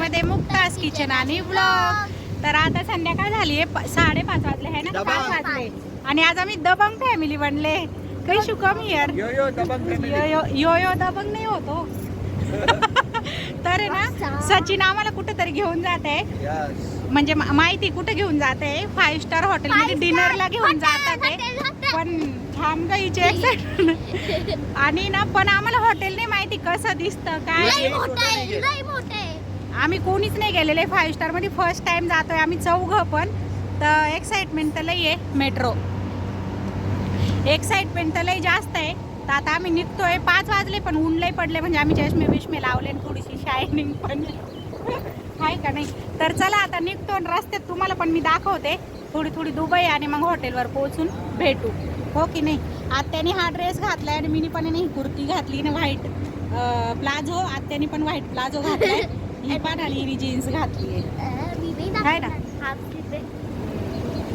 मध्ये मुक्तास किचन आणि ब्लॉग तर आता संध्याकाळ झाली आहे साडेपाच वाजले आहे ना. पाच वाजले. आणि आज आम्ही दबंग फॅमिली बनले. काही शुकम here yo yo Dabangg yo family. Yo yo yo Dabangg नाही होतो तर आहे ना सचिन आम्हाला कुठेतरी घेऊन जात. आहे. म्हणजे माहिती कुठे घेऊन जात? आहे फाईव्ह स्टार हॉटेल मध्ये डिनरला घेऊन जातात आहे पण थांब excitement. आणि ना पण आम्हाला हॉटेल नाही माहिती कसं दिसतं काय? आम्ही कोणीच नाही गेलेले फाईव्ह स्टारमध्ये फर्स्ट टाइम जातोय आम्ही चौघं पण. तर एक्साइटमेंट तर लई आहे मेट्रो एक्साइटमेंट तर लई जास्त आहे. तर आता आम्ही निघतोय. पाच वाजले पण ऊन लई पडले म्हणजे आम्ही चष्मे बिष्मे लावले आणि थोडीशी शायनिंग पण. आहे का नाही? तर चला आता निघतो आणि रस्त्यात तुम्हाला पण मी दाखवते. थोडी थोडी दुबई आणि मग हॉटेलवर पोहोचून भेटू. हो की नाही? आत्याने हा ड्रेस घातलाय आणि मिनी पण ही कुर्ती घातली ना व्हाईट प्लाझो. आत्याने पण व्हाईट प्लाझो घातलाय. ही हिने जीन्स घातली आहे. ना?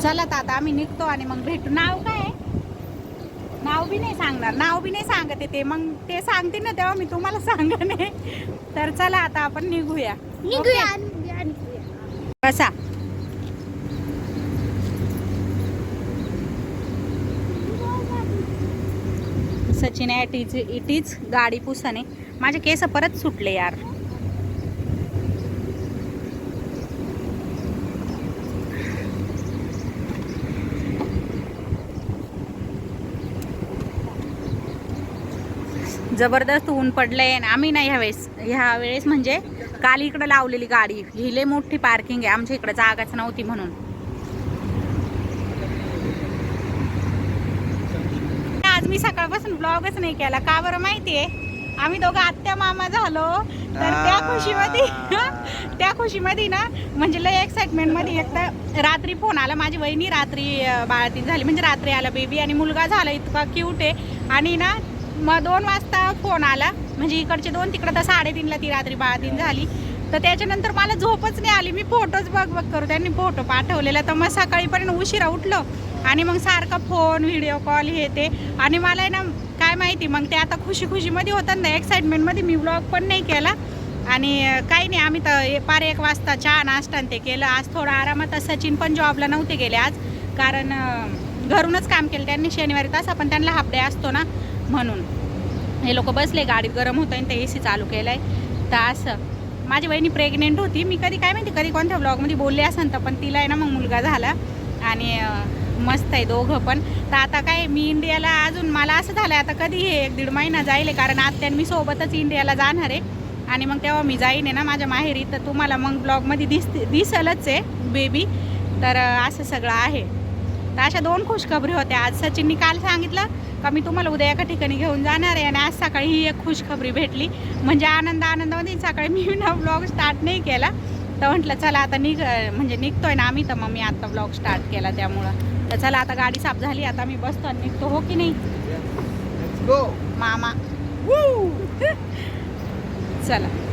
चला तर आता आम्ही निघतो आणि मग भेटू. नाव काय? नाव बी नाही सांगणार. नाव बी नाही सांगत ते. मग ते सांगते ना तेव्हा मी तुम्हाला सांगणे तर चला आता आपण निघूया. Okay? कसा Sachin at is it is गाडी पुसाने. माझे केस परत सुटले यार. जबरदस्त ऊन पडलंय आणि आम्ही नाही ह्या वेळेस ह्या वेळेस म्हणजे काल इकडं लावलेली गाडी. ही लय मोठी पार्किंग आहे. आमच्या इकडं जागाच नव्हती म्हणून. आज मी सकाळपासून ब्लॉगच नाही केला. का बरं माहितीये? आम्ही दोघं आत्या मामा झालो. तर त्या. खुशीमध्ये त्या खुशीमध्ये ना म्हणजे लय एक्साइटमेंटमध्ये एकदा रात्री फोन आला. माझी वहिनी रात्री बाळातीन झाली. म्हणजे रात्री आला. बेबी आणि मुलगा झाला. इतका क्यूट आहे. आणि ना मग दोन वाजता फोन आला. म्हणजे इकडचे दोन तिकडं तर साडेतीनला ती रात्री बाळातीन झाली. तर त्याच्यानंतर मला झोपच नाही आली. मी फोटोच बघ बघ करू. त्यांनी फोटो पाठवलेला. तर मग सकाळीपर्यंत उशिरा उठलो. आणि मग सारखा फोन व्हिडिओ कॉल हे ते. आणि मला आहे ना काय माहिती मग ते आता खुशी खुशीमध्ये होतं ना एक्साइटमेंटमध्ये मी व्लॉग पण नाही केला. आणि काही नाही आम्ही तर ए- पार एक वाजता चहा नाश्ता ते केलं. आज थोडा आरामात सचिन पण जॉबला नव्हते गेले आज. कारण घरूनच काम केलं. त्यांनी शनिवारी तास पण त्यांना हाफ डे असतो ना. म्हणून. हे लोक बसले गाडीत गरम होतं आणि ते ए सी चालू केलं आहे तर असं. माझी बहिणी प्रेग्नेंट होती. मी कधी काय माहिती कधी कोणत्या ब्लॉगमध्ये बोलले असेल तर पण तिला आहे ना मग मुलगा झाला. आणि मस्त आहे दोघं पण. तर आता काय मी इंडियाला अजून मला असं झालं आहे आता कधी हे एक दीड महिना जाईल आहे, कारण आत्या मी सोबतच इंडियाला जाणार आहे. आणि मग तेव्हा मी जाईन आहे ना माझ्या माहेरी तर तुम्हाला मग ब्लॉगमध्ये दिस दिसलच आहे बेबी तर असं सगळं आहे. तर अशा दोन खुशखबरी होत्या. आज सचिननी काल सांगितलं का मी तुम्हाला उद्या एका ठिकाणी घेऊन जाणार आहे आणि आज सकाळी ही एक खुशखबरी भेटली. म्हणजे आनंद आनंदामध्ये सकाळी मी ना ब्लॉग स्टार्ट नाही केला. तर म्हटलं चला आता निघ म्हणजे निघतोय ना आम्ही तर मग मी आता ब्लॉग स्टार्ट केला त्यामुळं. तर चला आता गाडी साफ झाली आता मी बसतो आणि निघतो हो की नाही. मामा! चला.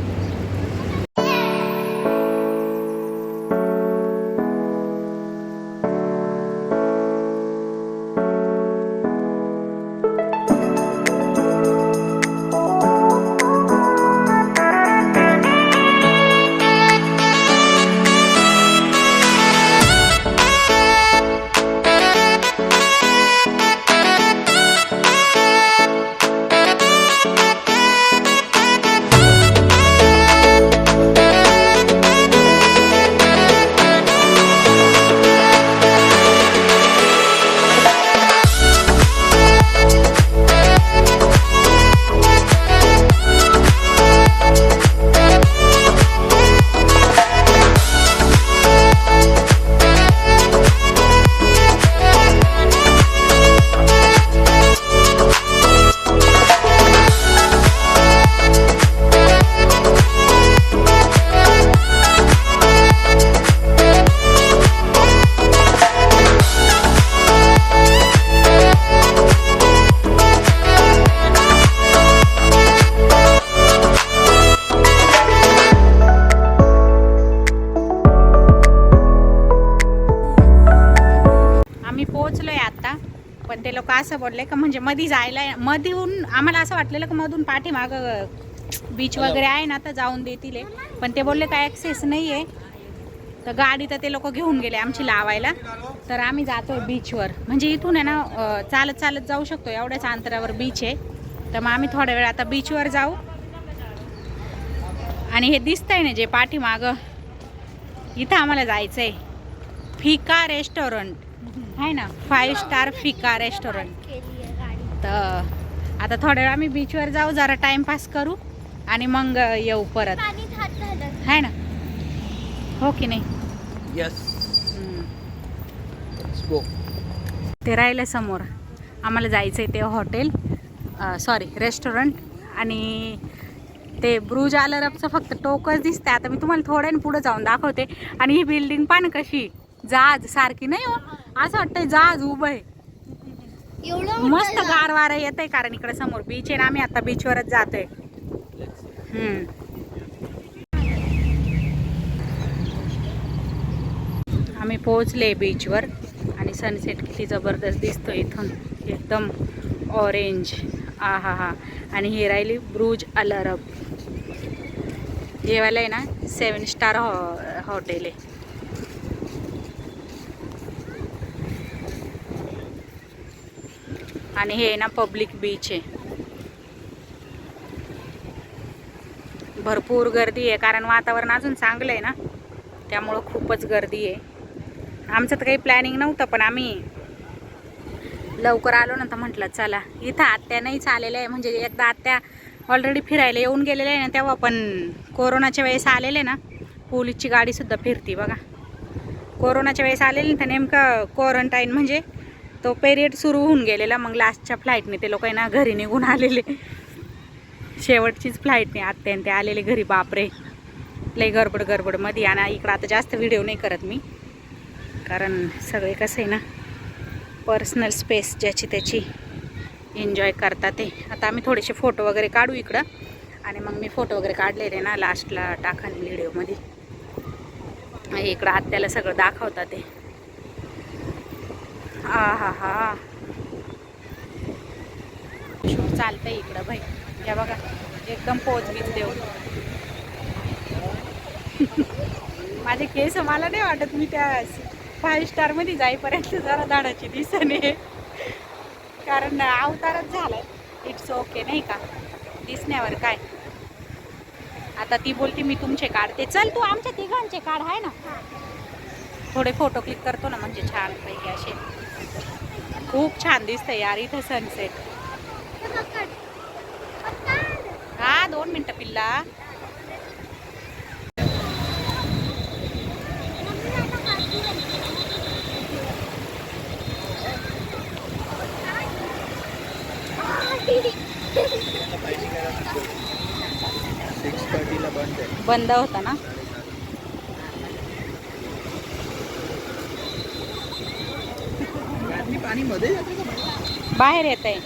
असं बोलले का म्हणजे मधी जायला मधून आम्हाला असं वाटलेलं का मधून पाठीमाग बीच वगैरे आहे ना तर जाऊन देतील. पण ते बोलले काय ॲक्सेस नाही आहे तर गाडी तर ते लोक घेऊन गेले आमची लावायला. तर आम्ही जातोय बीचवर म्हणजे इथून आहे ना चालत चालत जाऊ शकतो. एवढ्याच अंतरावर बीच आहे. तर मग आम्ही थोड्या वेळ आता बीचवर जाऊ. आणि हे दिसतंय ना जे पाठीमागं. इथं आम्हाला जायचं आहे फिका रेस्टॉरंट आहे ना? फाईव्ह स्टार फिका रेस्टॉरंट तर आता थोड्या वेळ आम्ही बीचवर जाऊ जरा टाइमपास करू आणि मग येऊ परत. पाणी आहे ना? हो की नाही. ते राहिलं समोर. आम्हाला जायचं आहे ते हॉटेल सॉरी रेस्टॉरंट आणि ते ब्रुज आलरपचं फक्त टोकच दिसतंय. आता मी तुम्हाला थोड्याने पुढे जाऊन दाखवते. आणि ही बिल्डिंग पान कशी? जहाज सारखी नाही हो. असं वाटतंय जहाज उभं आहे. एवढं मस्त. गार वारा येत आहे कारण इकडे समोर बीच आहे ना आम्ही आता बीचवरच जातोय. हम्म. आम्ही पोहोचले बीचवर आणि सनसेट किती जबरदस्त दिसतो इथून. एकदम ऑरेंज आ हा हा आणि ही राहिली ब्रुज अलरब. हे वाला आहे ना सेवन स्टार हॉ हॉटेल आहे. आणि हे ना पब्लिक बीच आहे. भरपूर गर्दी आहे कारण वातावरण अजून चांगलं आहे ना. त्यामुळं खूपच गर्दी आहे. आमचं तर काही प्लॅनिंग नव्हतं पण आम्ही लवकर आलो ना तर म्हटलं चला इथं आत्या नाहीच आलेल्या आहे. म्हणजे एकदा आत्या ऑलरेडी फिरायला येऊन गेलेलं आहे ना तेव्हा पण कोरोनाच्या वेळेस आलेले ना पोलीसची गाडीसुद्धा फिरती बघा. कोरोनाच्या वेळेस आलेली ना तर नेमकं क्वारंटाईन म्हणजे तो पेरियड सुरू होऊन गेलेला. मग लास्टच्या फ्लाईटने ते लोक आहे ना घरी निघून आलेले. शेवटचीच फ्लाईटने आत्याने ते आलेले घरी. बापरे. लई गडबड गडबडमध्ये आणि इकडं आता जास्त व्हिडिओ नाही करत मी. कारण सगळे कसं आहे ना पर्सनल स्पेस ज्याची त्याची एन्जॉय करतात ते. आता आम्ही थोडेसे फोटो वगैरे काढू इकडं. आणि मग मी फोटो वगैरे काढलेले ना लास्टला टाकान व्हिडिओमध्ये इकडं आत्याला सगळं दाखवतात ते. हा हा हा चालतंय इकडं भाई या बघा एकदम पोच बीच देऊ माझे केस मला नाही वाटत मी त्या फाईव्ह स्टारमध्ये जाईपर्यंत जरा दाडाची दिसणे कारण अवतारच झालाय. इट्स ओके नाही का? दिसण्यावर काय? आता ती बोलते मी तुमचे काढते. चल तू आमच्या तिघांचे काढ आहे ना? थोडे फोटो क्लिक करतो ना म्हणजे छान पैकी असे. खूप छान दिसतंय यार इथं सनसेट हे दोन मिनटं पिल्ला. बंद होता ना बाटली पाणी मध्ये जाते का बाहेर? बाहेर येत आहे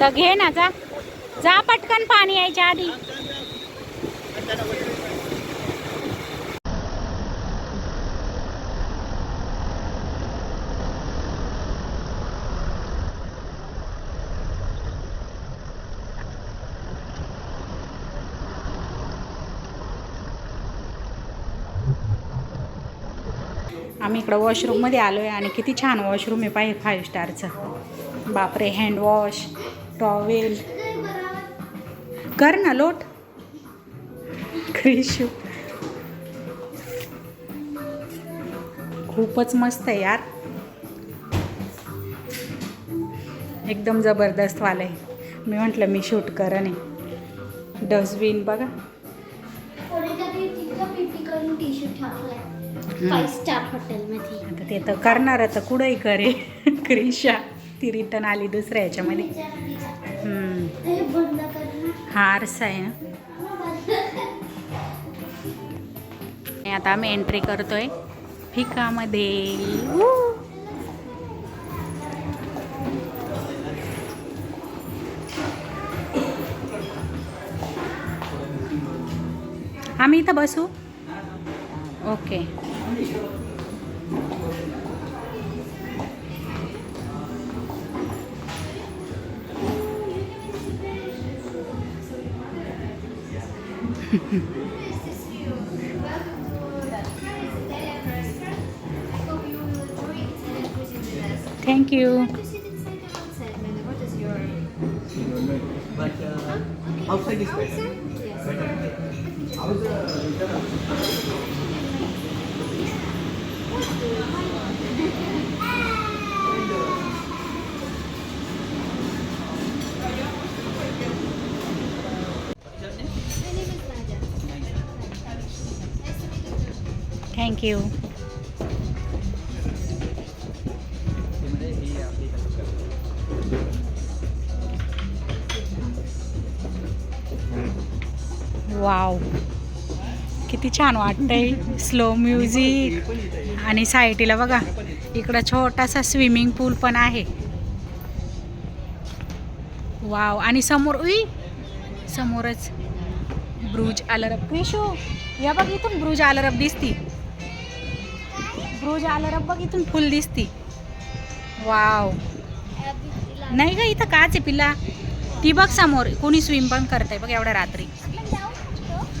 तर घे ना जा. जा पटकन पाणी यायच्या आधी. आम्ही इकडं वॉशरूममध्ये आलो आहे आणि किती छान वॉशरूम आहे पाहिजे फाईव्ह स्टारचं बापरे हँडवॉश टॉवेल. कर ना लोट. क्रिशू. खूपच मस्त आहे यार. एकदम जबरदस्त वाला आहे. मी म्हटलं मी शूट करा नाही डस्टबिन बघा. आता ते तर करणार तर कुठंही करे. क्रिशा ती रिटर्न आली दुसऱ्या ह्याच्यामध्ये हा आरसा आहे ना. आता आम्ही एंट्री करतोय. फिकामध्ये. आम्ही इथं बसू? Okay thank you But thank you wow किती छान वाटतंय. स्लो म्युझिक आणि साईटीला बघा इकडं छोटासा स्विमिंग पूल पण आहे. वाव आणि समोर उई समोरच ब्रुज आलरब. क्रिशू या बघ इथून ब्रुज आलरब दिसती. रोज आलरब बघ इथून फुल दिसती. वाव. नाही ग इथं काच आहे पिल्ला. ती बघ समोर कोणी स्विम पण करतंय बघ एवढ्या रात्री.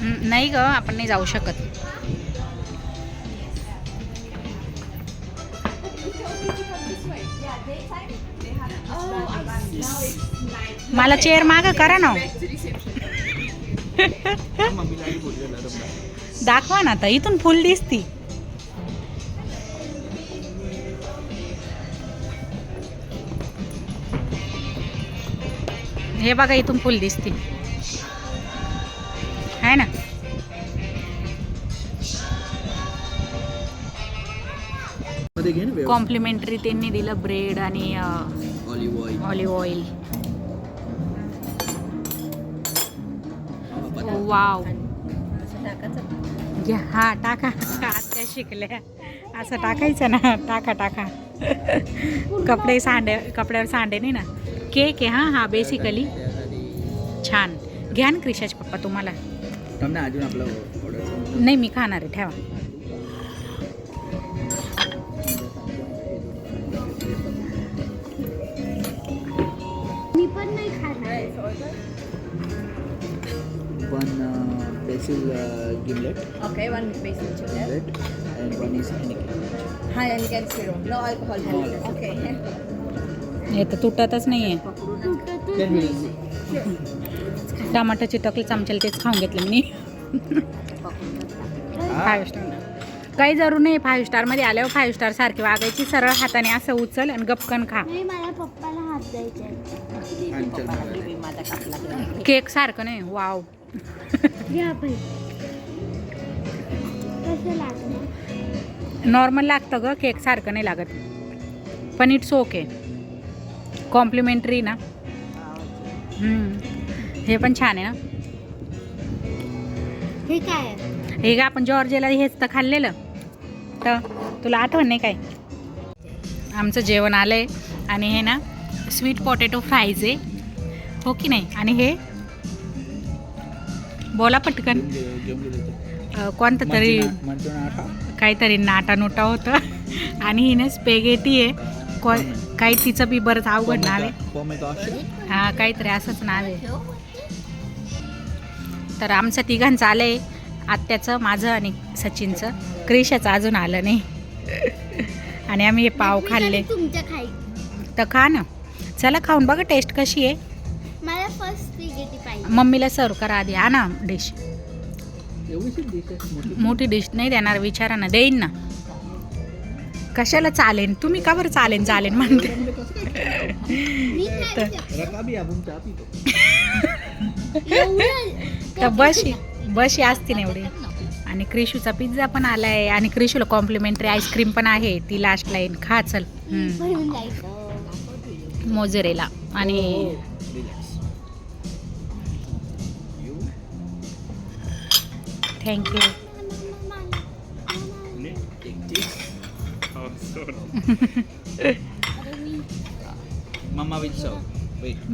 नाही ग आपण नाही जाऊ शकत. मला चेअर माग करा ना. दाखवा ना आता इथून फुल दिसती. हे बघा इथून फुल दिसती आहे ना. कॉम्प्लिमेंटरी त्यांनी दिलं ब्रेड आणि ऑलिव्ह ऑइल. वाव घ्या. हा टाका. आत्या शिकल्या. असं टाकायचं ना. टाका टाका. कपडे सांडे कपड्यावर सांडे नाही ना? केक आहे हा हा बेसिकली छान घ्या ना क्रिशाचे पप्पा तुम्हाला ना अजून आपलं नाही मी खाणार आहे ठेवा मी पण नाही खाणार one basil gimlet Okay, one basil chili. Gimlet and one is get zero. No alcohol. No honey. Okay. हे तर तुटतच नाही आहे टमाटर चिटकले चमच्याला तेच खाऊन घेतलं मी. फाईव्ह स्टार काही जरूर नाही फाईव्ह स्टारमध्ये आल्यावर फाईव्ह स्टार सारखी वागायची सरळ हाताने असं उचल आणि गपकन खा. केक सारखं नाही वाव नॉर्मल लागतं ग केक सारखं नाही लागत. पण इट्स ओके कॉम्प्लिमेंटरी ना. हे पण छान आहे ना. हे काय? आहे? हे का आपण जॉर्जियाला हेच तर खाल्लेलं. तर तुला आठवण नाही काय? आमचं जेवण आलं आहे आणि हे ना स्वीट पोटॅटो फ्राईज आहे. हो की नाही? आणि हे? बोला पटकन. कोणतं तरी. काहीतरी नाटा नोटा होतं. आणि ही ना स्पेगेटी आहे. को काही तिचं बी बरंच अवघड नाव. आहे. हा काहीतरी असंच नाव. आहे तर आमचं तिघांचं आलं आहे आत्याचं माझं आणि सचिनचं. क्रिशाचं अजून आलं नाही. आणि आम्ही हे पाव खाल्ले. तर खा ना. चला खाऊन बघा टेस्ट कशी आहे. मला फर्स्ट स्पिगेटी पाहिजे. मम्मीला सर्व करा आधी. हा ना डिश. मोठी. डिश नाही देणार विचारा ना. देईन ना. कशाला चालेन? तुम्ही का बरं चालेन चालेन म्हणते? तर बशी बशी असतील एवढी. आणि क्रिशूचा पिझ्झा पण आलाय. आणि क्रिशूला कॉम्प्लिमेंटरी आईस्क्रीम पण आहे. ती लास्ट लाईन खा चल. मोजरेला. आणि? थँक्यू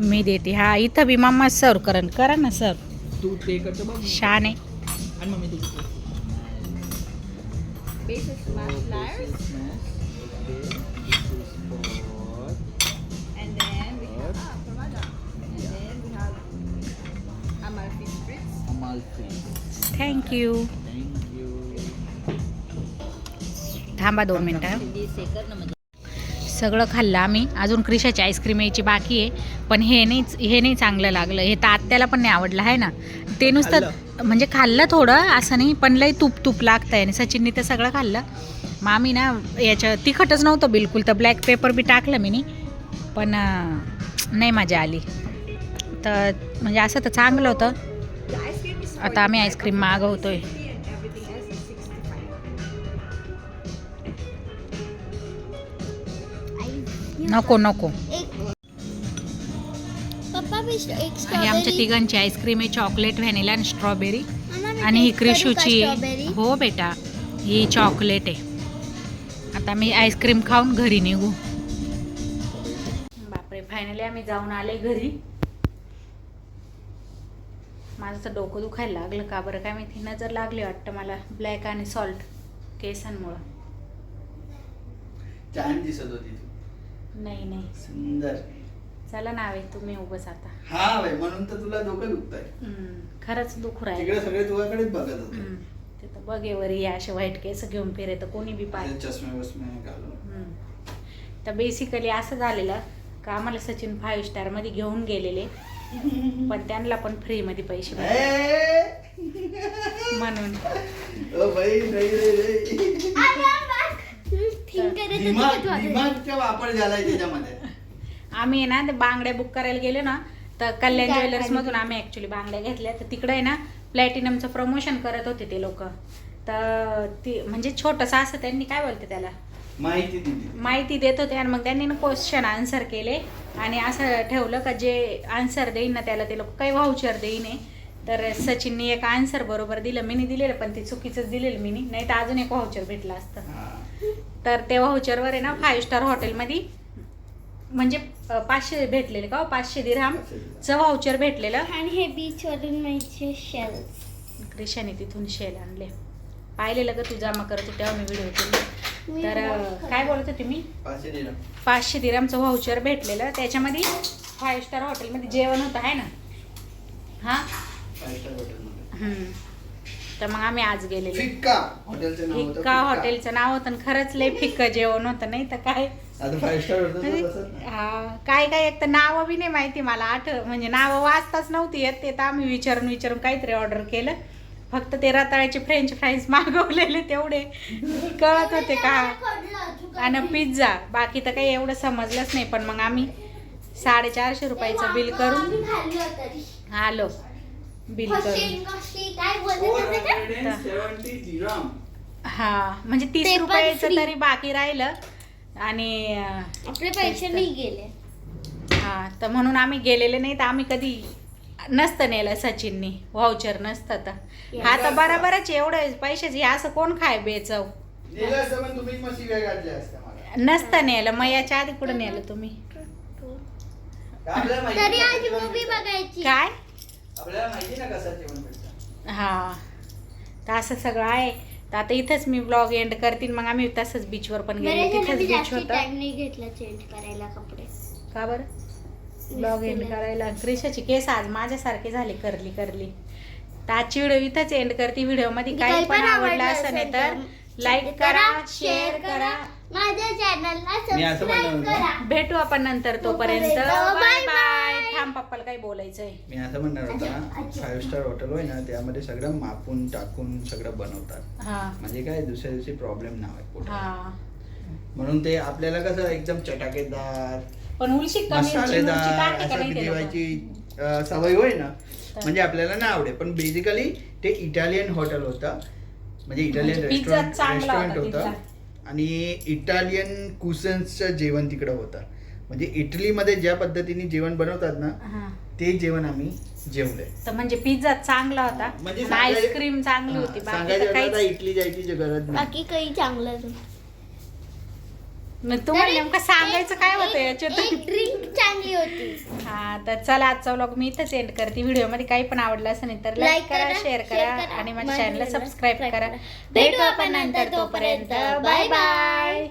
मी देते. हा इथं बी मम्मा सर्व करण करा ना सर तू ते कर शाने. Thank you. थांबा दोन मिनटं. सगळं खाल्लं आम्ही. अजून क्रिशाची आईस्क्रीम यायची बाकी आहे. पण हे नाही हे नाही चांगलं लागलं. हे तर आत्याला पण नाही आवडलं आहे ना? ते नुसतं म्हणजे खाल्लं थोडं असं नाही पण लई तूप तूप लागतंय. आणि सचिनने तर सगळं खाल्लं. मग आम्ही ना याच्या तिखटच नव्हतं बिलकुल. तर ब्लॅक पेपर बी टाकलं मी पण नाही मजा आली. तर म्हणजे असं तर चांगलं होतं. आता आम्ही आईस्क्रीम मागवतोय. नको नको. आणि आमच्या तिघांची आईस्क्रीम आहे चॉकलेट व्हॅनिला आणि स्ट्रॉबेरी. आणि ही क्रिशूची स्ट्रॉबेरी? हो बेटा ही चॉकलेट आहे. आता मी आईस्क्रीम खाऊन घरी निघू. बापरे फायनली आम्ही जाऊन आले घरी. माझं तर डोकं दुखायला लागलं. का बरं काय माहिती नजर लागली वाटतं मला ब्लॅक आणि सॉल्ट केसांमुळं. दिसत होती नाही नाही. सुंदर. चला नावे तुम्ही उभंच आता. हा बाई म्हणून तर तुला डोकं दुखत आहे हम्म, खरंच दुखू राहिलं. तिकडे सगळे तुझ्याकडेच बघत होते. ते तर बघेवर या असे वाईट केस घेऊन फिरे तर कोणी बी पाहिजे ते चष्मे वस्मे घालून. तर बेसिकली असं झालेलं का आम्हाला सचिन फाईव्ह स्टारमध्ये घेऊन गेलेले पण त्यांना पण फ्री मध्ये पैसे भेटले. ए! म्हणून. ओ बाई नाही रे रे थिंक करत दिमाग होती का तू दिमागचा वापर झालाय त्याच्यामध्ये. आम्ही ना ते बांगड्या बुक करायला गेलो ना तर कल्याण ज्वेलर्स? मधून आम्ही ऍक्च्युली बांगड्या घेतल्या. तर तिकडे आहे ना प्लॅटिनमचं प्रमोशन करत होते ते लोक. तर ती म्हणजे छोटंसं असं त्यांनी काय बोलते त्याला? माहिती दिली. माहिती देत होते आणि मग त्यांनी ना क्वेश्चन आन्सर केले. आणि असं ठेवलं का जे आन्सर देईन ना त्याला ते लोक काही व्हाउचर देईन तर सचिननी एक आन्सर बरोबर दिलं. मी दिलेलं पण ते चुकीचंच दिलेलं मी नाही तर अजून एक व्हाउचर भेटलं असतं. तर ते व्हाउचरवर आहे ना फाईव्ह स्टार हॉटेलमध्ये म्हणजे पाचशे भेटलेले का हो? पाचशे दिरहामचं व्हाउचर भेटलेलं. आणि हे बीच वरून माझे शेल्स क्रिशाने तिथून शेल आणले. पाहिलेलं का तू? जमा करत होती तेव्हा मी व्हिडिओ केली. तर काय बोलत होती मी? पाचशे दिरामचं व्हाउचर भेटलेलं. त्याच्यामध्ये फाईव्ह स्टार हॉटेलमध्ये जेवण होतं आहे ना? हा फाईव्ह स्टार हॉटेलमध्ये हम्म. तर मग आम्ही आज गेलेले. फिक्का. हॉटेलचं नाव होतं फिक्का हॉटेलचं नाव होतं आणि खरंच लय फिक्क जेवण होतं नाही तर काय? आता फाईव्ह स्टार होतं तर तसंच ना. हा काय काय एक तर नावं बी नाही माहिती मला आठ म्हणजे नावं वाचताच नव्हती येत ते तर आम्ही विचारून विचारून काहीतरी ऑर्डर केलं. फक्त ते रताळ्याचे फ्रेंच फ्राईज मागवलेले तेवढे. कळत होते का? आणि पिझ्झा बाकी तर काही एवढं समजलंच नाही पण मग आम्ही साडेचारशे रुपयाचं बिल करून आलो. बिल करून काय बोलत होते का? 470 dirham. हा म्हणजे तीस रुपयाचं. तरी बाकी राहिलं आणि आपले पैसे नाही गेले हा तर म्हणून आम्ही गेलेले नाही तर आम्ही कधी नसतं नेलं सचिननी व्हाउचर नसतं तर हा तर बराबरच आहे, एवढं पैशाची असं कोण खाय बेचव. नसतं नेलं मग याच्या आधी कुठं नेलं तुम्ही काय. आपल्याला माहिती ना कसं जेवण भेटतं. हा. तर असं सगळं आहे. तर आता इथंच मी ब्लॉग एंड करतील मग आम्ही तसंच बीचवर पण गेले. तिथंच बीच होतं. टाइम नाही घेतला चेंज करायला कपडे. का बरं? ब्लॉग एंड करायला. क्रिशाची केस आज माझ्यासारखे झाले. करली करली. तर आजची व्हिडिओ इथंच एंड करते. व्हिडिओमध्ये काही पण आवडलं असं नाही तर लाईक करा शेअर करा माझ्या चॅनलला सबस्क्राईब. करा. भेटू आपण नंतर तोपर्यंत. Bye bye. राम पप्पाला काही बोलायचंय. मी असं म्हणणार होता फाईव्ह स्टार हॉटेल होय ना त्यामध्ये सगळं मापून टाकून सगळं बनवतात. हा. म्हणजे काय दुसऱ्या दिवशी प्रॉब्लेम नाही आहे पोटाला. हा. म्हणून ते आपल्याला कसं एकदम चटाकेदार पण उलशी कमी उलशी मसालेदार टाकते का असं नाही ते लोकं? जेवायची अं, सवय होय ना. म्हणजे आपल्याला नाही आवडेल पण बेसिकली ते इटालियन हॉटेल होतं. म्हणजे इटालियन म्हणजे pizza रेस्टॉरंट चांगला रेस्टॉरंट होतं. आणि इटालियन कुसन्सचं जेवण तिकडं होतं. म्हणजे इटलीमध्ये ज्या पद्धतीने जेवण बनवतात ना. ते जेवण आम्ही जेवलंय. तर म्हणजे पिझ्झा चांगला होता. म्हणजे आईस्क्रीम चांगली होती. बाकी सांगायचं इटली जायची जी गरज नाही. बाकी काही चांगलं नाही. मग तुम्हाला नेमकं सांगायचं काय होतं एक- याच्यात? एक ड्रिंक चांगली होती. हा तर चला आजचा व्लॉग मी इथंच एंड करते. व्हिडिओमध्ये काही पण आवडलं असेल नाही तर लाईक करा शेअर करा आणि माझ्या चॅनलला सबस्क्राईब करा. भेटू आपण नंतर तोपर्यंत. Bye bye